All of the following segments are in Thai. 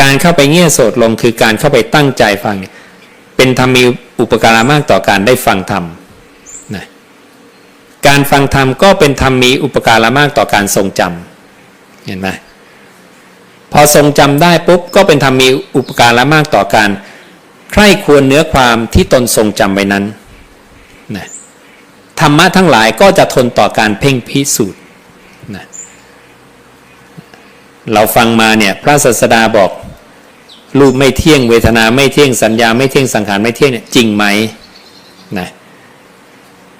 การเข้าไปเงี่ยโสดลงคือการเข้าไปตั้งใจฟัง เป็นธรรมมีอุปการะมากต่อการได้ฟังธรรมนะการฟังธรรมก็เป็นธรรมมีอุปการะมากต่อการทรงจำเห็นไหมพอทรงจำได้ปุ๊บก็เป็นธรรมมีอุปการะมากต่อการใคร่ควรเนื้อความที่ตนทรงจำไว้นั้นนะธรรมะทั้งหลายก็จะทนต่อการเพ่งพิสูจน์นะเราฟังมาเนี่ยพระศาสดาบอก รูปไม่เที่ยงเวทนาไม่เที่ยงสัญญาไม่เที่ยงสังขารไม่เที่ยงเนี่ยจริงไหมนะ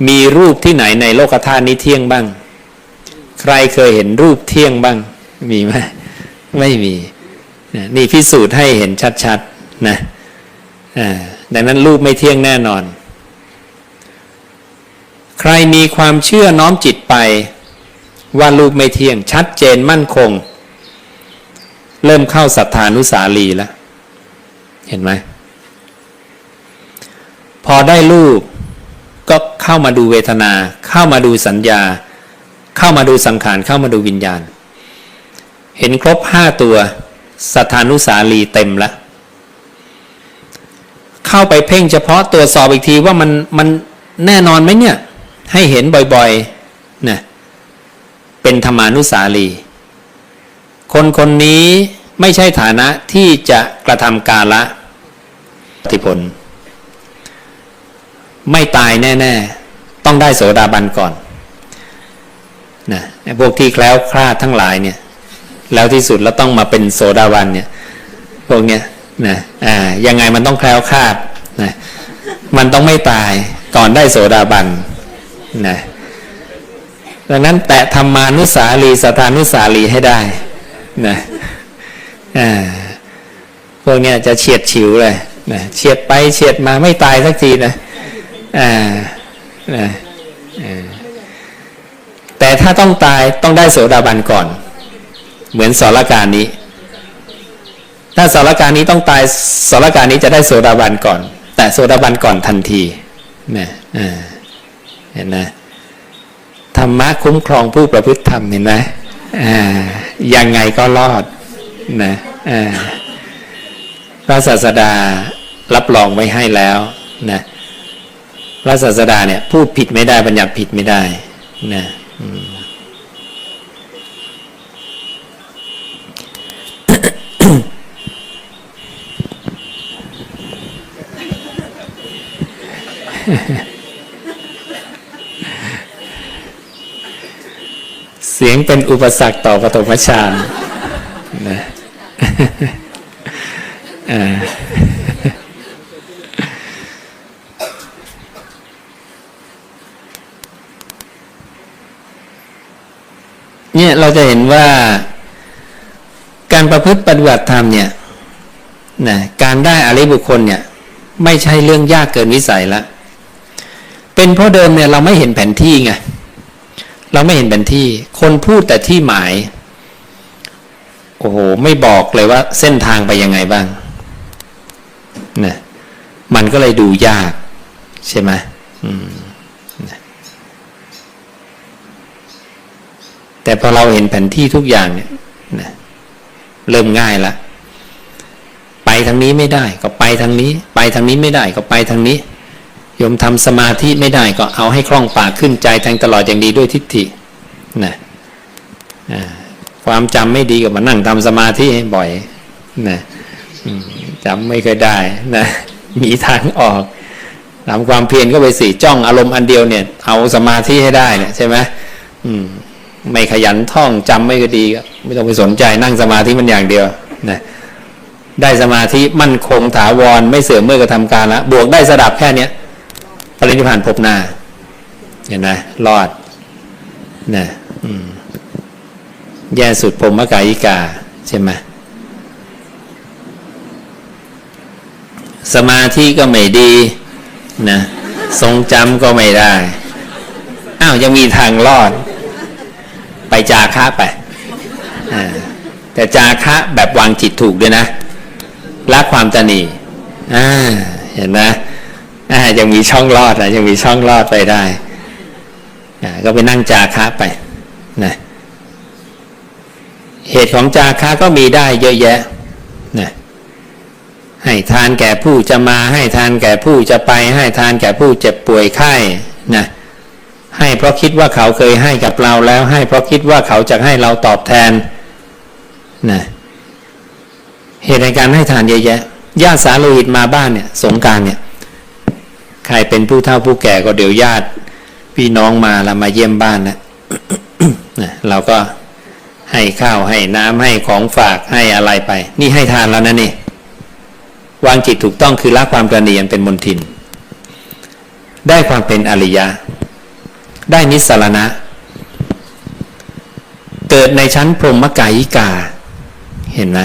มีรูปที่ไหนในโลกธาตุนี้เที่ยงบ้าง ใครเคยเห็นรูปเที่ยงบ้าง มีไหมไม่มีนะนี่พิสูจน์ให้เห็นชัดๆนะอ่าดังนั้นรูปไม่เที่ยงแน่นอน ใครมีความเชื่อน้อมจิตไป ว่ารูปไม่เที่ยงชัดเจนมั่นคง เริ่มเข้าศรัทธานุสาลีแล้ว เห็นไหมพอได้รูปก็เข้ามาดูเวทนา เข้ามาดูสัญญา เข้ามาดูสังขารเข้ามาดูวิญญาณ เห็นครบห้าตัวสัทธานุสาลีเต็มแล้วเข้าไปเพ่งเฉพาะตรวจสอบอีกทีว่ามันมันแน่นอนไหมเนี่ย ให้เห็นบ่อยๆนะเป็นธรรมานุสาลี คนคนนี้ไม่ใช่ฐานะที่จะกระทำกาละ ปฏิผล ไม่ตายแน่ๆ ต้องได้โสดาบันก่อนนะไอ้พวกที่แคล้วคลาดทั้งหลายเนี่ย แล้วที่สุดแล้วต้องมาเป็นโสดาบันเนี่ย พวกเนี้ยนะอ่ายังไงมันต้องแคล้วคลาดนะมันต้องไม่ตายก่อนได้โสดาบันนะดังนั้นแตะธรรมานุสาลีสถานุสาลีให้ได้นะอ่าพวกเนี้ยจะเฉียดฉิวเลย นะเฉียดไปเฉียดมาไม่ตายสักทีนะอ่านะแต่ถ้าต้องตายต้องได้โสดาบันก่อน เหมือนสารการนี้ ถ้าสารการนี้ต้องตายสารการนี้จะได้โสดาบันก่อน แต่โสดาบันก่อนทันทีนะเห็นไหมธรรมะคุ้มครองผู้ประพฤติธรรมเห็นไหมยังไงก็รอดนะพระศาสดา รับรองไว้ให้แล้วนะพระศาสดาเนี่ยพูดผิดไม่ได้บัญญัติผิดไม่ได้นะเสียงเป็นอุปสรรคต่อปฐมฌานนะอ่าเนี่ยเราจะเห็น ว่าการประพฤติปฏิบัติธรรมเนี่ยนะการได้อริบุคคลเนี่ยไม่ใช่เรื่องยากเกินวิสัยละเป็นเพราะเดิมเนี่ยเราไม่เห็นแผนที่ไงเราไม่เห็นแผนที่ คนพูดแต่ที่หมาย โอ้โห ไม่บอกเลยว่าเส้นทางไปยังไงบ้างนะมันก็เลยดูยาก ใช่ไหมอืมนะ แต่พอเราเห็นแผนที่ทุกอย่างเนี่ยนะเริ่มง่ายละไปทางนี้ไม่ได้ก็ไปทางนี้ ไปทางนี้ไม่ได้ก็ไปทางนี้โยมทำสมาธิไม่ได้ก็เอาให้คล่องปากขึ้นใจแทงตลอดอย่างดีด้วยทิฏฐินะอ่าความจำไม่ดีก็มานั่งทำสมาธิให้บ่อยนะจำไม่เคยได้นะมีทางออกทำความเพียรก็ไปสี่จ้องอารมณ์อันเดียวเนี่ย เอาสมาธิให้ได้เนี่ยใช่ไหมอืม ไม่ขยันท่องจำไม่ก็ดีก็ไม่ต้องไปสนใจนั่งสมาธิมันอย่างเดียวนะได้สมาธิมั่นคงถาวรไม่เสื่อมเมื่อกระทำการละบวกได้สดับแค่เนี้ยปรินิพานพบหน้าเห็นไหมรอดนะแย่สุดพรมกายิกาใช่ไหมสมาธิก็ไม่ดีนะทรงจำก็ไม่ได้ อ้าวยังมีทางรอด ไปจาคะไปแต่จาคะแบบวางจิตถูกด้วยนะละความตนีอ่าเห็นไหมอ่ายังมีช่องรอดนะยังมีช่องรอดไปได้อ่าก็ไปนั่งจาคะไปนะเหตุของจาคะก็มีได้เยอะแยะนะให้ทานแก่ผู้จะมาให้ทานแก่ผู้จะไป ให้ทานแก่ผู้เจ็บป่วยไข้นะ ให้เพราะคิดว่าเขาเคยให้กับเราแล้ว ให้เพราะคิดว่าเขาจะให้เราตอบแทนนะเหตุในการให้ทานเยอะแยะญาติสาโลหิตมาบ้านเนี่ย สงการเนี่ย ใครเป็นผู้เฒ่าผู้แก่ก็เดี๋ยวญาติ พี่น้องมาแล้วมาเยี่ยมบ้านนะนะเราก็ให้ข้าวให้น้ำให้ของฝากให้อะไรไป นี่ให้ทานแล้วนะนี่วางจิตถูกต้องคือละความกระเนียนเป็นมนทิน ได้ความเป็นอริยะ ได้นิสสารณะ เกิดในชั้นพรหมกายิกา เห็นไหม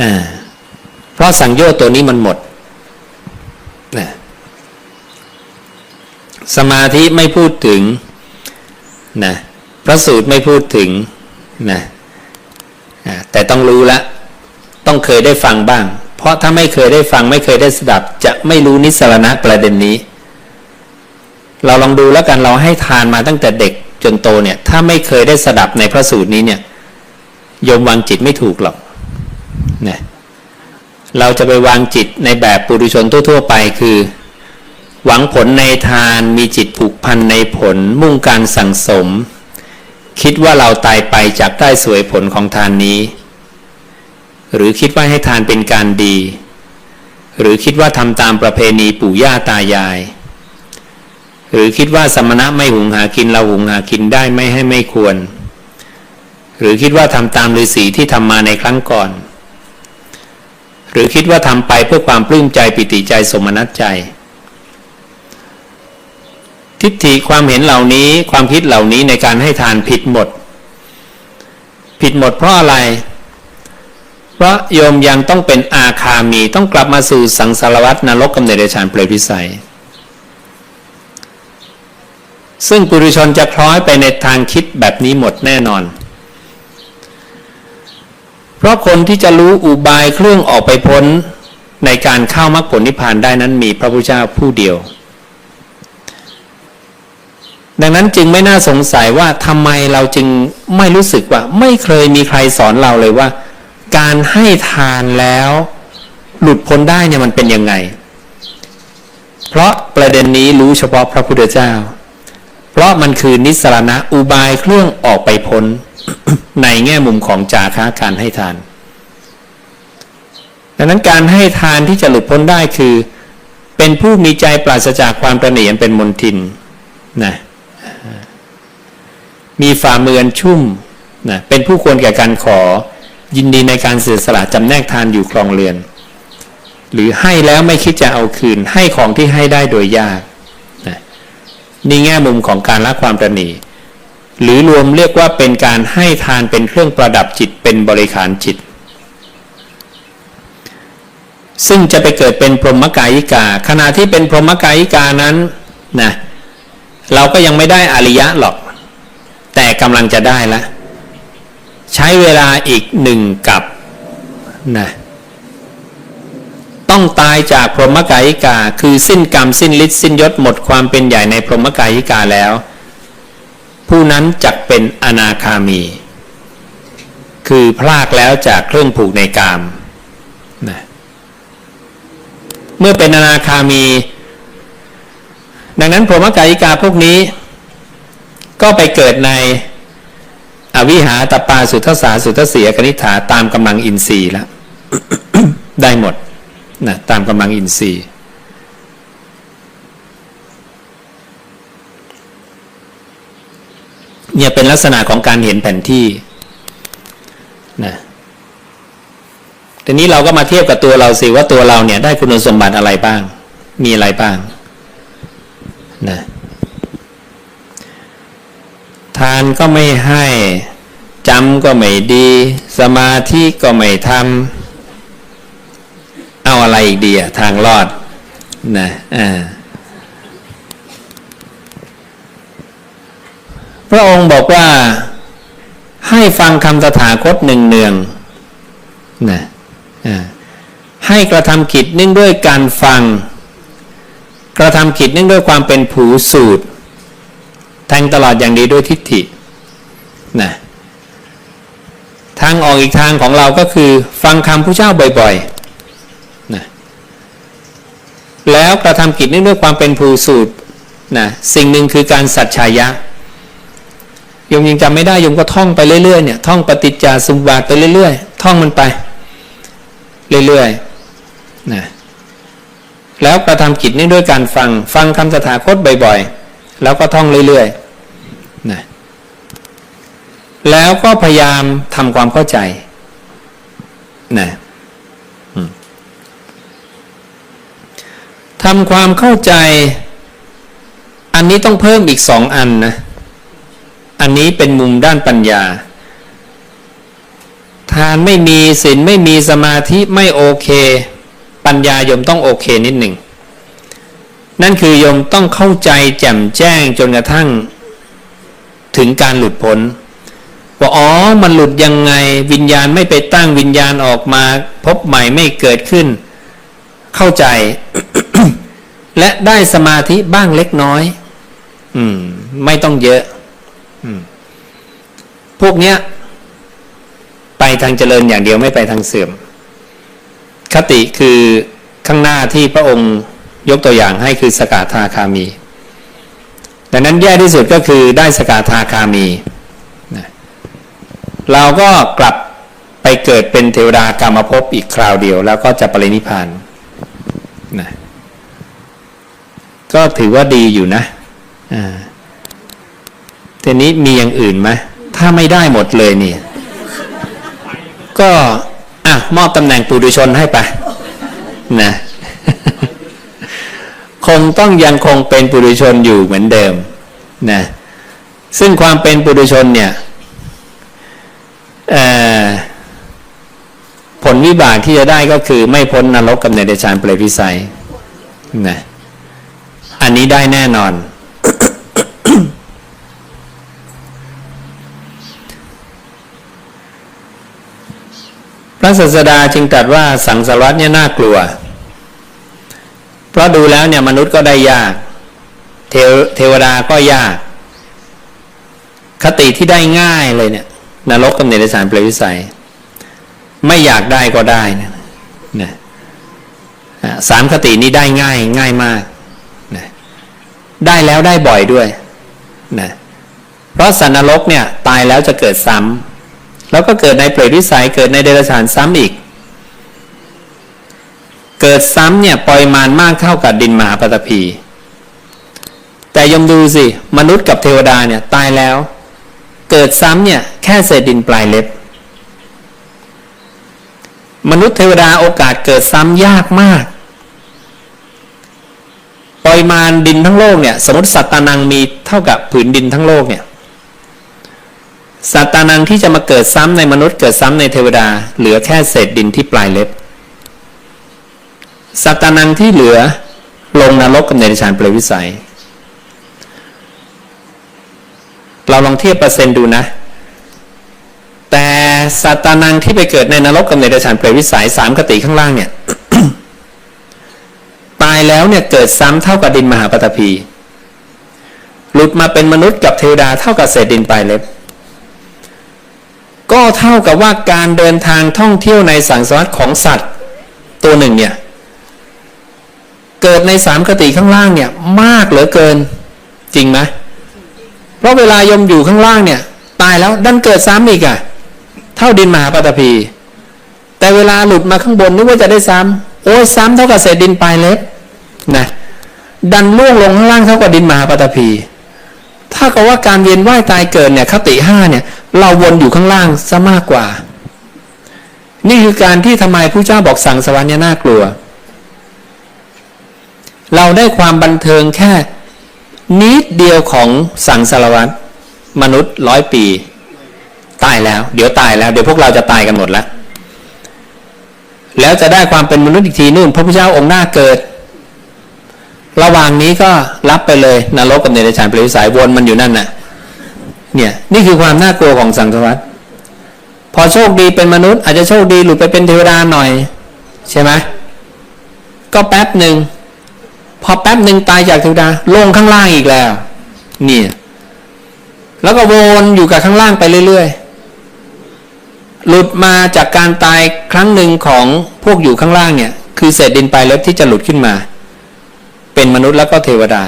อ่าเพราะสังโยชน์ตัวนี้มันหมดนะสมาธิไม่พูดถึงนะพระสูตรไม่พูดถึงนะแต่ต้องรู้ละ ต้องเคยได้ฟังบ้าง เพราะถ้าไม่เคยได้ฟังไม่เคยได้สดับ จะไม่รู้นิสรณะประเด็นนี้ เราลองดูแล้วกันเราให้ทานมาตั้งแต่เด็กจนโตเนี่ย ถ้าไม่เคยได้สดับในพระสูตรนี้เนี่ยโยมวางจิตไม่ถูกหรอกนะเราจะไปวางจิตในแบบปุถุชนทั่ว ๆ ไปคือ หวังผลในทานมีจิตผูกพันในผลมุ่งการสั่งสม คิดว่าเราตายไปจากได้สวยผลของทานนี้ หรือคิดว่าให้ทานเป็นการดี หรือคิดว่าทำตามประเพณีปู่ย่าตายาย หรือคิดว่าสมณะไม่หุงหากินเราหุงหากินได้ไม่ให้ไม่ควร หรือคิดว่าทำตามฤาษีที่ทำมาในครั้งก่อน หรือคิดว่าทำไปเพื่อความปลื้มใจปิติใจสมนัตใจ ทิฏฐิความเห็นเหล่านี้ความคิดเหล่านี้ในการให้ทานผิดหมด ผิดหมดเพราะอะไร เพราะโยมยังต้องเป็นอาคามีต้องกลับมาสู่สังสารวัตนรกกำเนิดเดชานเปรตวิสัย ซึ่งปุถุชนจะคล้อยไปในทางคิดแบบนี้หมดแน่นอน เพราะคนที่จะรู้อุบายเครื่องออกไปพ้นในการเข้ามรรคผลนิพพานได้นั้นมีพระพุทธเจ้าผู้เดียว ดังนั้นจึงไม่น่าสงสัยว่าทำไมเราจึงไม่รู้สึกว่า ไม่เคยมีใครสอนเราเลยว่า การให้ทานแล้วหลุดพ้นได้เนี่ยมันเป็นยังไง เพราะประเด็นนี้รู้เฉพาะพระพุทธเจ้า ราะมันคือนิสรณะอุบายเครื่องออกไปพ้น ในแง่มุมของจาค้าการให้ทาน ดังนั้นการให้ทานที่จะหลุดพ้นได้คือ เป็นผู้มีใจปราศจากความประเนียนเป็นมนทินนะมีฝ่ามือชุ่มนะเป็นผู้ควรแก่การขอ ยินดีในการเสียสละจำแนกทานอยู่ครองเรือน หรือให้แล้วไม่คิดจะเอาคืนให้ของที่ให้ได้โดยยาก นี่แง่มุมของการละความประนีหรือรวมเรียกว่าเป็นการให้ทานเป็นเครื่องประดับจิตเป็นบริขารจิต ซึ่งจะไปเกิดเป็นพรหมกายิกา ขณะที่เป็นพรหมกายิกานั้นนะเราก็ยังไม่ได้อริยะหรอก แต่กำลังจะได้ละ ใช้เวลาอีกหนึ่งกับนะ ต้องตายจากพรหมกายิกา คือสิ้นกรรมสิ้นฤทธิ์สิ้นยศหมดความเป็นใหญ่ในพรหมกายิกาแล้ว ผู้นั้นจักเป็นอนาคามี คือพลากแล้วจากเครื่องผูกในกามนะเมื่อเป็นอนาคามี ดังนั้นพรหมกายิกาพวกนี้ ก็ไปเกิดในอวิหาตปาสุทธสาสุทธเสียกนิฐาตามกำลังอินทรีย์แล้วได้หมด นะตามกำลังอินทรีย์เนี่ยเป็นลักษณะของการเห็นแผนที่นะทีนี้เราก็มาเทียบกับตัวเราสิว่าตัวเราเนี่ยได้คุณสมบัติอะไรบ้าง มีอะไรบ้างนะทานก็ไม่ให้จำก็ไม่ดี สมาธิก็ไม่ทำ อะไรอีกดีอะทางรอดนะอ่าพระองค์บอกว่าให้ฟังคำตถาคตหนึ่งเนืองนะให้กระทำกิจเนื่องด้วยการฟัง กระทำกิจเนื่องด้วยความเป็นผูสูตร แทงตลอดอย่างดีด้วยทิฏฐินะทางออกอีกทางของเราก็คือ ฟังคำผู้เจ้าบ่อย แล้วกระทำกิจเนื่องด้วยความเป็นภูสูตรนะสิ่งหนึ่งคือการสัจชายะยมยังจำไม่ได้ยมก็ท่องไปเรื่อยๆเนี่ยท่องปฏิจจสมุปบาทไปเรื่อยๆ ท่องมันไป เรื่อยๆนะแล้วกระทำกิจเนื่องด้วยการฟัง ฟังคำสถาคตบ่อยๆ แล้วก็ท่องเรื่อยๆนะแล้วก็พยายามทำความเข้าใจนะอืม ทำความเข้าใจ อันนี้ต้องเพิ่มอีกสองอันนะ อันนี้เป็นมุมด้านปัญญา ทานไม่มีศีลไม่มีสมาธิไม่โอเค ปัญญาโยมต้องโอเคนิดหนึ่ง นั่นคือโยมต้องเข้าใจแจ่มแจ้งจนกระทั่ง ถึงการหลุดพ้นว่าอ๋อมันหลุดยังไงวิญญาณไม่ไปตั้งวิญญาณออกมา พบใหม่ไม่เกิดขึ้น เข้าใจ และได้สมาธิบ้างเล็กน้อย อืม ไม่ต้องเยอะ อืม พวกเนี้ย ไปทางเจริญอย่างเดียวไม่ไปทางเสื่อม คติคือข้างหน้าที่พระองค์ยกตัวอย่างให้คือสกาธาคามี ดังนั้นแย่ที่สุดก็คือได้สกาธาคามีนะเราก็กลับไปเกิดเป็นเทวดากรรมภพอีกคราวเดียว แล้วก็จะปรินิพพานนะ ก็ถือว่าดีอยู่นะอ่าทีนี้มีอย่างอื่นไหมถ้าไม่ได้หมดเลยเนี่ย ก็อะมอบตำแหน่งปุถุชนให้ไปนะคงต้องยังคงเป็นปุถุชนอยู่เหมือนเดิมนะซึ่งความเป็นปุถุชนเนี่ยเอ่อผลวิบากที่จะได้ก็คือไม่พ้นนรกกับเนรชานเปรตวิสัยนะ อันนี้ได้แน่นอน พระศาสดาจึงตรัสว่าสังสารวัตเนี่ยน่ากลัว เพราะดูแล้วเนี่ยมนุษย์ก็ได้ยาก เทวเทวดาก็ยาก คติที่ได้ง่ายเลยเนี่ยนรกกับเนรสารเปรตวิสัย ไม่อยากได้ก็ได้นะนะสามคตินี้ได้ง่ายง่ายมาก ได้แล้วได้บ่อยด้วยนะเพราะสันนรกเนี่ยตายแล้วจะเกิดซ้ำแล้วก็เกิดในเปรตวิสัยเกิดในเดรัจฉานซ้ำอีก เกิดซ้ำเนี่ยปริมาณมากเท่ากับดินมหาปฐพีแต่ยมดูสิ มนุษย์กับเทวดาเนี่ยตายแล้ว เกิดซ้ำเนี่ยแค่เศษดินปลายเล็บ มนุษย์เทวดาโอกาสเกิดซ้ำยากมาก ปริมาณดินทั้งโลกเนี่ยสมมติสัตตานังมีเท่ากับผืนดินทั้งโลกเนี่ยสัตตานังที่จะมาเกิดซ้ำในมนุษย์เกิดซ้ำในเทวดา เหลือแค่เศษดินที่ปลายเล็บ สัตตานังที่เหลือลงนรกกับเนรชานเปรวิสัย เราลองเทียบเปอร์เซ็นต์ดูนะ แต่สัตตานังที่ไปเกิดในนรกกับเนรชานเปรวิสัยสามคติข้างล่างเนี่ย แล้วเนี่ยเกิดซ้ำเท่ากับดินมหาปฐพีหลุดมาเป็นมนุษย์กับเทวดาเท่ากับเศษดินปลายเล็บ ก็เท่ากับว่าการเดินทางท่องเที่ยวในสังสารวัฏของสัตว์ตัวหนึ่งเนี่ย เกิดในสามคติข้างล่างเนี่ยมากเหลือเกินจริงไหมเพราะเวลายมอยู่ข้างล่างเนี่ย ตายแล้วดันเกิดซ้ำอีกอะ่ะ เท่าดินมหาปฐพี แต่เวลาหลุดมาข้างบนนึกว่าจะได้ซ้ำโอ้ยซ้ำเท่ากับเศษดินปลายเล็ก นะดันล่วงลงข้างล่างเท่ากับดินมหาปฐพี ถ้ากับว่าการเวียนว่ายตายเกิดเนี่ยคติห้าเนี่ย เราวนอยู่ข้างล่างซะมากกว่า นี่คือการที่ทำไมผู้เจ้าบอกสั่งสวรรค์เนี่ยน่ากลัว เราได้ความบันเทิงแค่นิดเดียวของสังสารวัตรมนุษย์ร้อยปี ตายแล้ว เดี๋ยวตายแล้ว เดี๋ยวพวกเราจะตายกันหมดแล้ว แล้วจะได้ความเป็นมนุษย์อีกทีนู่น พระพุทธเจ้าองค์หน้าเกิด ระหว่างนี้ก็รับไปเลยนรกกับเนรชานเปลวสายวนมันอยู่นั่นน่ะ เนี่ยนี่คือความน่ากลัวของสังสารวัตรพอโชคดีเป็นมนุษย์ อาจจะโชคดีหลุดไปเป็นเทวดาหน่อย ใช่ไหมก็แป๊บหนึ่งพอแป๊บหนึ่งตายจากเทวดาลงข้างล่างอีกแล้ว เนี่ย แล้วก็วนอยู่กับข้างล่างไปเรื่อยๆหลุดมาจากการตายครั้งหนึ่งของพวกอยู่ข้างล่างเนี่ย คือเศษดินปลายเล็บที่จะหลุดขึ้นมา เป็นมนุษย์แล้วก็เทวดา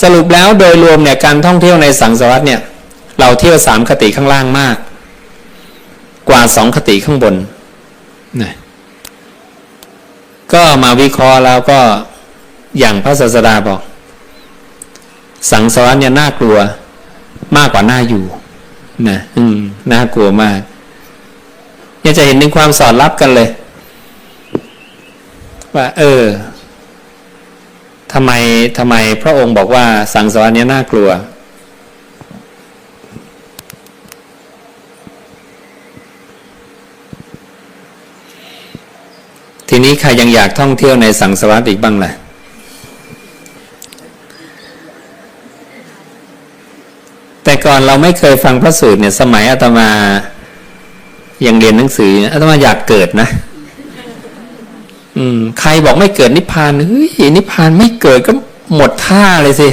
สรุปแล้วโดยรวมเนี่ยการท่องเที่ยวในสังสารวัตเนี่ย เราเที่ยวสามคติข้างล่างมาก กว่าสองคติข้างบนนะก็มาวิเคราะห์แล้วก็อย่างพระศาสดาบอก สังสารวัตเนี่ยน่ากลัวมากกว่าน่าอยู่นะอืมน่ากลัวมากเนี่ยจะเห็นถึงความสอดรับกันเลย ว่า เออ ทำไมทำไมพระองค์บอกว่าสังสารวัตเนี่ยน่ากลัว ทีนี้ใครยังอยากท่องเที่ยวในสังสารวัตอีกบ้างล่ะแต่ก่อนเราไม่เคยฟังพระสูตรเนี่ยสมัยอาตมายังเรียนหนังสืออาตมาอยากเกิดนะ อืม ใครบอกไม่เกิดนิพพานเฮ้ยนิพพานไม่เกิดก็หมดท่าเลยสิ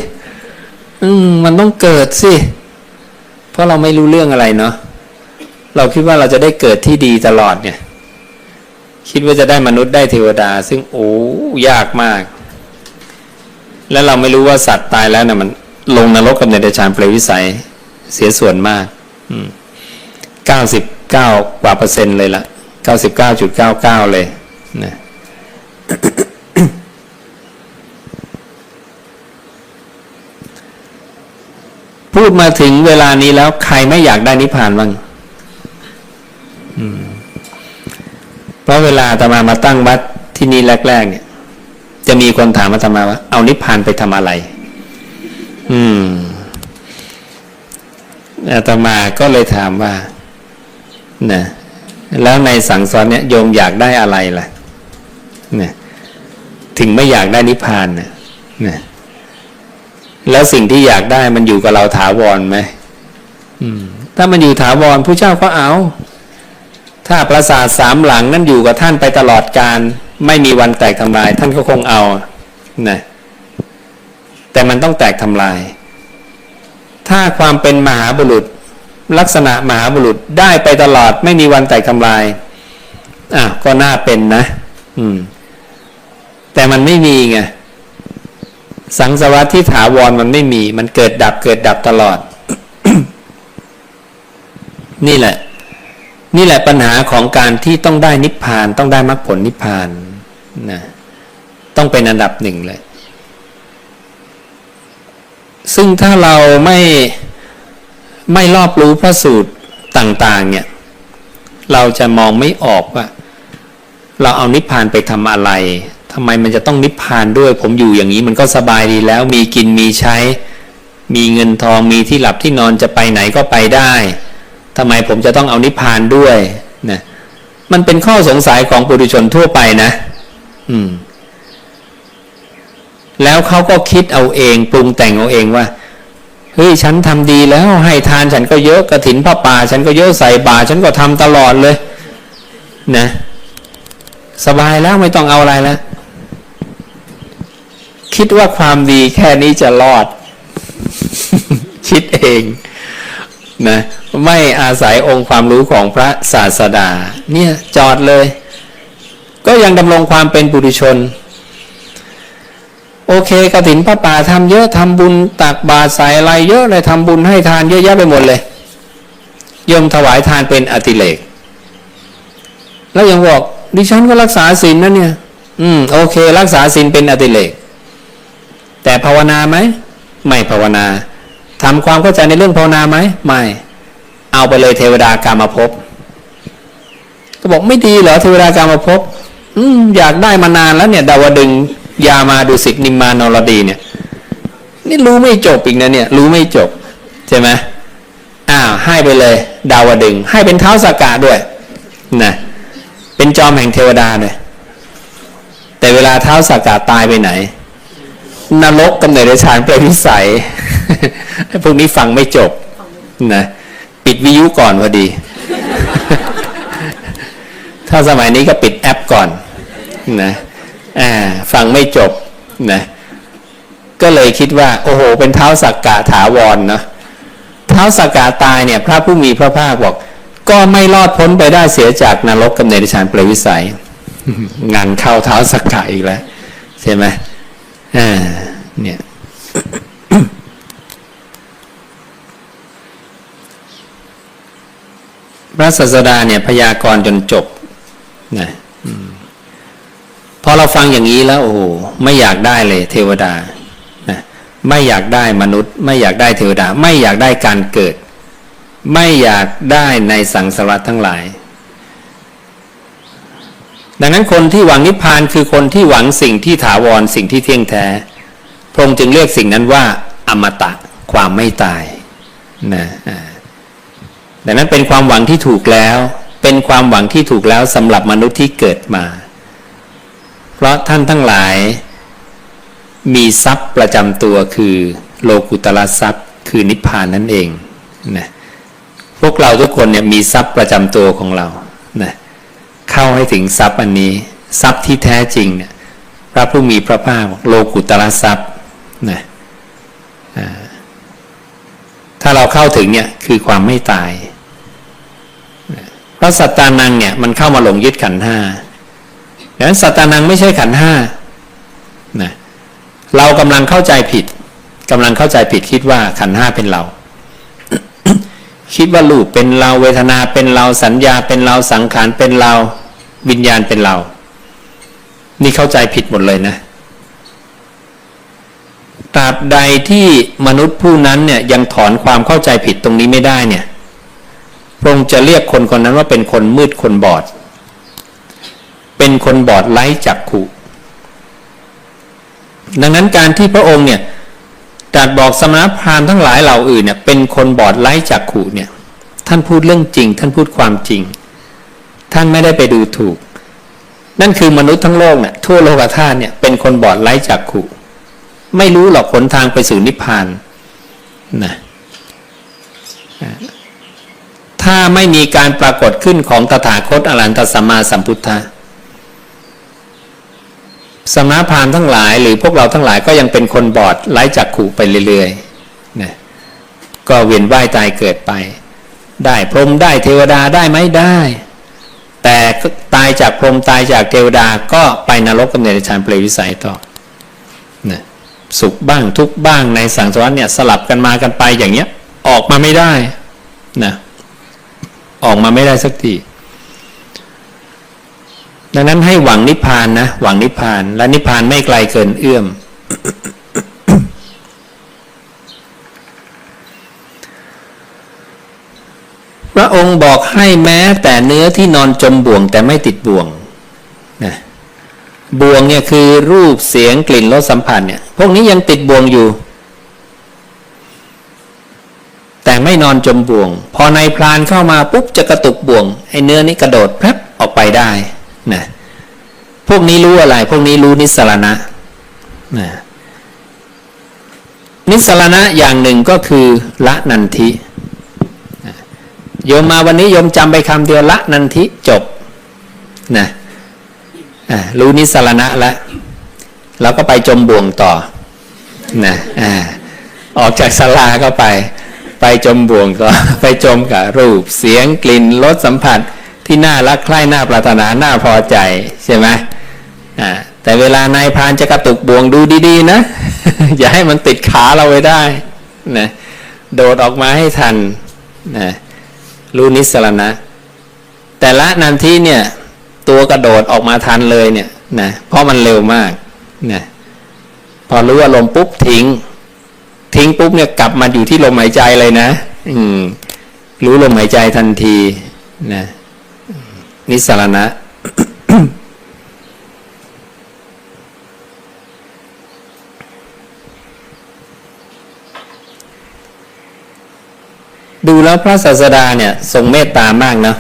อืม มันต้องเกิดสิ เพราะเราไม่รู้เรื่องอะไรเนาะเราคิดว่าเราจะได้เกิดที่ดีตลอดเนี่ย คิดว่าจะได้มนุษย์ได้เทวดา ซึ่งโอ้ยากมาก แล้วเราไม่รู้ว่าสัตว์ตายแล้วนะมันลงนรกกับในเดชานเปรวิสัย เสียส่วนมากเก้าสิบเก้ากว่าเปอร์เซ็นต์เลยละเก้าสิบเก้าจุดเก้าเก้าเลยนะ พูดมาถึงเวลานี้แล้วใครไม่อยากได้นิพพานบ้างเพราะเวลาอาตมามาตั้งวัดที่นี่แรกๆเนี่ย จะมีคนถามอาตมาว่า เอานิพพานไปทำอะไร อืมอาตมาก็เลยถามว่านะแล้วในสังสารเนี่ยโยมอยากได้อะไรล่ะนะ ถึงไม่อยากได้นิพพานนะนะแล้วสิ่งที่อยากได้มันอยู่กับเราถาวรไหมอืมถ้ามันอยู่ถาวรผู้เจ้าก็เอา ถ้าปราสาทสามหลังนั้นอยู่กับท่านไปตลอดการไม่มีวันแตกทำลาย ท่านก็คงเอานะแต่มันต้องแตกทำลาย ถ้าความเป็นมหาบุรุษ ลักษณะมหาบุรุษได้ไปตลอด ไม่มีวันแตกทำลายอะก็น่าเป็นนะ อืม แต่มันไม่มีไงสังสารวัตที่ถาวรมันไม่มี มันเกิดดับเกิดดับตลอด นี่แหละ นี่แหละปัญหาของการที่ต้องได้นิพพาน ต้องได้มรรคผลนิพพานนะต้องเป็นอันดับหนึ่งเลย ซึ่งถ้าเราไม่ไม่รอบรู้พระสูตรต่าง ๆ เนี่ย เราจะมองไม่ออกว่า เราเอานิพพานไปทำอะไร ทำไมมันจะต้องนิพพานด้วย ผมอยู่อย่างนี้มันก็สบายดีแล้วมีกินมีใช้ มีเงินทองมีที่หลับที่นอนจะไปไหนก็ไปได้ทำไมผมจะต้องเอานิพพานด้วยนะมันเป็นข้อสงสัยของปุถุชนทั่วไปนะ อืม แล้วเขาก็คิดเอาเองปรุงแต่งเอาเองว่าเฮ้ยฉันทำดีแล้วให้ทานฉันก็เยอะกระถินพระป่า ฉันก็เยอะใส่บาฉันก็ทำตลอดเลย นะ สบายแล้วไม่ต้องเอาอะไรแล้ว คิดว่าความดีแค่นี้จะรอด คิดเองนะไม่อาศัยองค์ความรู้ของพระศาสดา เนี่ยจอดเลย ก็ยังดำรงความเป็นปุถุชน โอเคกระถินพระป่าทำเยอะทำบุญตักบาตรใส่อะไรเยอะเลยทำบุญให้ทานเยอะแยะไปหมดเลยยมถวายทานเป็นอติเลก แล้วยังบอกดิฉันก็รักษาศีลนะเนี่ย อืมโอเค รักษาศีลเป็นอติเลก แต่ภาวนาไหมไม่ภาวนาทำความเข้าใจในเรื่องภาวนาไหมไม่ เอาไปเลยเทวดากามาพบก็บอกไม่ดีเหรอเทวดากามาพบอืมอยากได้มานานแล้วเนี่ย ดาวดึงยามาดุสิตนิมมานรดีเนี่ย นี่รู้ไม่จบอีกนะเนี่ย รู้ไม่จบใช่ไหมอ้าวให้ไปเลย ดาวดึง ให้เป็นเท้าสากาด้วยนะเป็นจอมแห่งเทวดาเลยแต่เวลาเท้าสากาตายไปไหน นรกกำเนิดฌานเป็นวิสัย พวกนี้ฟังไม่จบนะปิดวิยุก่อนพอดี ถ้าสมัยนี้ก็ปิดแอปก่อนนะอ่าฟังไม่จบนะก็เลยคิดว่า โอ้โห เป็นเท้าสักกะถาวรเนาะเท้าสักกะตายเนี่ย พระผู้มีพระภาคบอก ก็ไม่รอดพ้นไปได้เสียจากนรกกำเนิดฌานเปรตวิสัย งานเข้าเท้าสักกะอีกแล้วใช่ไหม อ่าเนี่ยพระศาสดาเนี่ยพยากรณ์จนจบนะอพอเราฟังอย่างนี้แล้วโอ้โหไม่อยากได้เลยเทวดานะไม่อยากได้มนุษย์ ไม่อยากได้เทวดา ไม่อยากได้การเกิด ไม่อยากได้ในสังสารวัฏทั้งหลาย ดังนั้นคนที่หวังนิพพานคือคนที่หวังสิ่งที่ถาวรสิ่งที่เที่ยงแท้ พระองค์จึงเรียกสิ่งนั้นว่า อมตะความไม่ตายนะดังนั้นเป็นความหวังที่ถูกแล้ว เป็นความหวังที่ถูกแล้วสำหรับมนุษย์ที่เกิดมา เพราะท่านทั้งหลาย มีทรัพย์ประจำตัวคือโลกุตละทรัพย์ คือนิพพานนั่นเองนะพวกเราทุกคนเนี่ยมีทรัพย์ประจำตัวของเรานะ เข้าให้ถึงทรัพย์อันนี้ ทรัพย์ที่แท้จริงเนี่ยพระผู้มีพระภาคโลกุตละทรัพย์นะถ้าเราเข้าถึงเนี่ยคือความไม่ตายเพราะสัตตานังเนี่ยมันเข้ามาหลงยึดขันห้าดังนั้นสัตตานังไม่ใช่ขันห้านะเรากำลังเข้าใจผิดกำลังเข้าใจผิดคิดว่าขันห้าเป็นเรา คิดว่ารูปเป็นเราเวทนาเป็นเราสัญญาเป็นเราสังขารเป็นเรา วิญญาณเป็นเรา นี่เข้าใจผิดหมดเลยนะตราบใดที่มนุษย์ผู้นั้นเนี่ยยังถอนความเข้าใจผิดตรงนี้ไม่ได้เนี่ยพระองค์จะเรียกคนคนนั้นว่าเป็นคนมืดคนบอด เป็นคนบอดไร้จักขุดังนั้นการที่พระองค์เนี่ยตรัสบอกสมณพราหมณ์ทั้งหลายเหล่าอื่นเนี่ยเป็นคนบอดไร้จักขุเนี่ยท่านพูดเรื่องจริง ท่านพูดความจริง ท่านไม่ได้ไปดูถูก นั่นคือมนุษย์ทั้งโลกเนี่ยทั่วโลกธาตุเนี่ยเป็นคนบอดไร้จักขุไม่รู้หรอกหนทางไปสู่นิพพานนะถ้าไม่มีการปรากฏขึ้นของตถาคตอรันตสัมมาสัมพุทธะสมณพราหมณ์ทั้งหลาย หรือพวกเราทั้งหลายก็ยังเป็นคนบอดไร้จักขู่ไปเรื่อยๆนะก็เวียนว่ายตายเกิดไป ได้พรมได้เทวดาได้ไหมได้ แต่ตายจากพรหมตายจากเทวดาก็ไปนรกกับเนรชานเปรตวิสัยต่อนะสุขบ้างทุกบ้างในสังสารวัฏเนี่ยสลับกันมากันไปอย่างเงี้ยออกมาไม่ได้นะออกมาไม่ได้สักทีดังนั้นให้หวังนิพพานนะหวังนิพพาน และนิพพานไม่ไกลเกินเอื้อม ระองค์บอกให้แม้แต่เนื้อที่นอนจมบ่วงแต่ไม่ติดบ่วงนะบ่วงเนี่ยคือรูปเสียงกลิ่นรสสัมผัสเนี่ย พวกนี้ยังติดบ่วงอยู่ แต่ไม่นอนจมบ่วง พอในพรานเข้ามาปุ๊บจะกระตุกบ่วงไอ้เนื้อนี้กระโดดแพรบออกไปได้นะพวกนี้รู้อะไร พวกนี้รู้นิสรณะนะนิสรณะอย่างหนึ่งก็คือละนันทิ โยมมาวันนี้โยมจำไปคำเดียวละนันทิจบนะรู้นิสรณะแล้วเราก็ไปจมบ่วงต่อนะออกจากสลาก็ไป ไปจมบ่วงก็ไปจมกับรูปเสียงกลิ่นรสสัมผัสที่น่ารักใคร่น่าปรารถนาน่าพอใจใช่ไหมอ่าแต่เวลานายพานจะกระตุกบ่วงดูดีๆ นะ อย่าให้มันติดขาเราไว้ได้นะโดดออกมาให้ทันนะ รู้นิสรณะ แต่ละนันทีเนี่ย ตัวกระโดดออกมาทันเลยเนี่ยนะเพราะมันเร็วมากนะพอรู้อารมณ์ปุ๊บทิ้ง ทิ้งปุ๊บเนี่ยกลับมาอยู่ที่ลมหายใจเลยนะ อืม รู้ลมหายใจทันทีนะนิสรณะ ดูแล้วพระศาสดาเนี่ยทรงเมตตามากนะ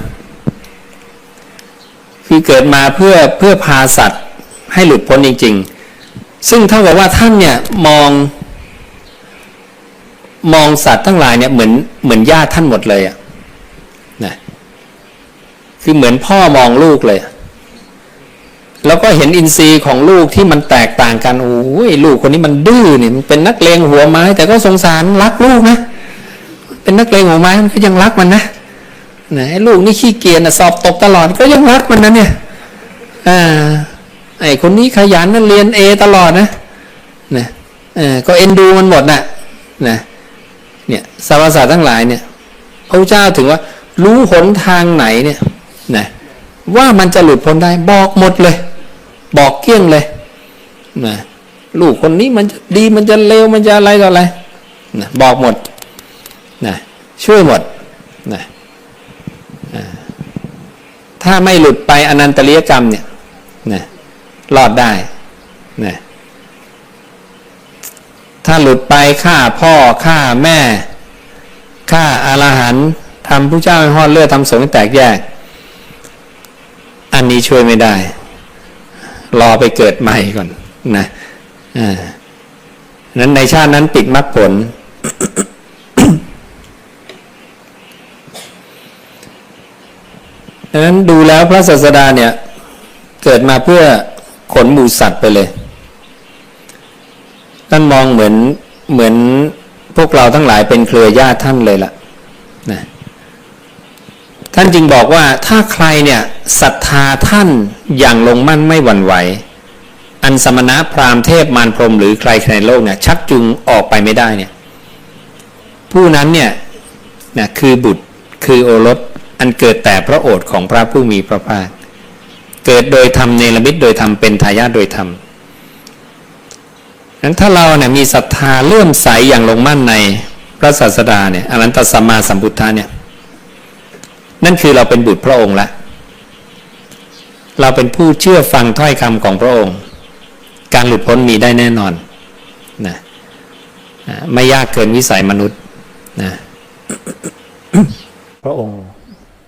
คือเกิดมาเพื่อเพื่อพาสัตว์ให้หลุดพ้นจริง ๆ ซึ่งเท่ากับว่าท่านเนี่ยมอง มองสัตว์ทั้งหลายเนี่ยเหมือนเหมือนญาติท่านหมดเลยอะนะคือเหมือนพ่อมองลูกเลย แล้วก็เห็นอินทรีย์ของลูกที่มันแตกต่างกันโอ้ยลูกคนนี้มันดื้อเนี่ยมันเป็นนักเลงหัวไม้ แต่ก็สงสารรักลูกนะ เป็นนักเลงหัวไม้มันก็ยังรักมันนะไหนลูกนี่ขี้เกียจนะสอบตกตลอดก็ยังรักมันนะเนี่ยอ่าไอ้คนนี้ขยันนั่นเรียนเอตลอดนะนะเออก็เอ็นดูมันหมดน่ะนะเนี่ยสรรพสัตว์ทั้งหลายเนี่ยพระเจ้าถึงว่ารู้หนทางไหนเนี่ยนะว่ามันจะหลุดพ้นได้บอกหมดเลย บอกเกี้ยงเลยนะลูกคนนี้มันจะดีมันจะเลวมันจะอะไรต่ออะไรนะบอกหมด นะช่วยหมดนะอ่าถ้าไม่หลุดไปอนันตริยกรรมเนี่ยนะรอดได้นะถ้าหลุดไปฆ่าพ่อฆ่าแม่ฆ่าอารหันต์ทำผู้เจ้าให้หอดเลือดทำสงฆ์แตกแยก อันนี้ช่วยไม่ได้ รอไปเกิดใหม่ก่อนนะอ่านั้นในชาตินั้นปิดมรรคผล ดังนั้นดูแล้วพระศาสดาเนี่ยเกิดมาเพื่อขนหมูสัตว์ไปเลยท่านมองเหมือนเหมือนพวกเราทั้งหลายเป็นเครือญาติท่านเลยล่ะนะท่านจึงบอกว่าถ้าใครเนี่ยศรัทธาท่านอย่างลงมั่นไม่หวั่นไหว อันสมณะพราหมณ์เทพมารพรมหรือใครในโลกเนี่ยชักจูงออกไปไม่ได้เนี่ยผู้นั้นเนี่ยนะคือบุตรคือโอรส อันเกิดแต่พระโอษฐ์ของพระผู้มีพระภาค เกิดโดยธรรมเนรมิตโดยธรรมเป็นทายาทโดยธรรมนั้นถ้าเราเนี่ยมีศรัทธาเลื่อมใสอย่างลงมั่นในพระศาสดาเนี่ยอรันตสัมมาสัมพุทธะเนี่ยนั่นคือเราเป็นบุตรพระองค์ละ เราเป็นผู้เชื่อฟังถ้อยคำของพระองค์ การหลุดพ้นมีได้แน่นอนนะไม่ยากเกินวิสัยมนุษย์นะพระองค์